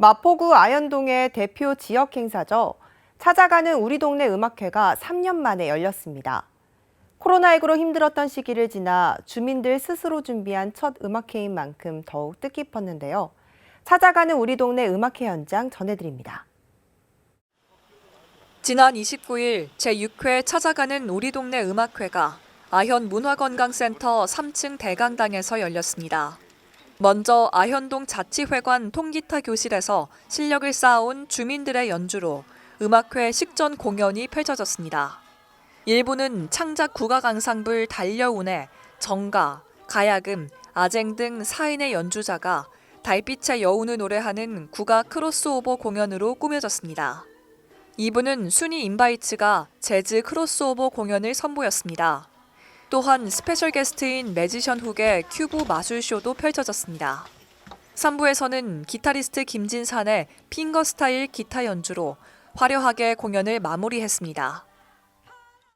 마포구 아현동의 대표 지역 행사죠. 찾아가는 우리 동네 음악회가 3년 만에 열렸습니다. 코로나19로 힘들었던 시기를 지나 주민들 스스로 준비한 첫 음악회인 만큼 더욱 뜻깊었는데요. 찾아가는 우리 동네 음악회 현장 전해드립니다. 지난 29일 제6회 찾아가는 우리 동네 음악회가 아현 문화건강센터 3층 대강당에서 열렸습니다. 먼저 아현동 자치회관 통기타 교실에서 실력을 쌓아온 주민들의 연주로 음악회 식전 공연이 펼쳐졌습니다. 일부는 창작 국악 앙상블 달려운의 정가, 가야금, 아쟁 등 4인의 연주자가 달빛의 여운을 노래하는 국악 크로스오버 공연으로 꾸며졌습니다. 2부는 순위 인바이츠가 재즈 크로스오버 공연을 선보였습니다. 또한 스페셜 게스트인 매지션 훅의 큐브 마술쇼도 펼쳐졌습니다. 3부에서는 기타리스트 김진산의 핑거 스타일 기타 연주로 화려하게 공연을 마무리했습니다.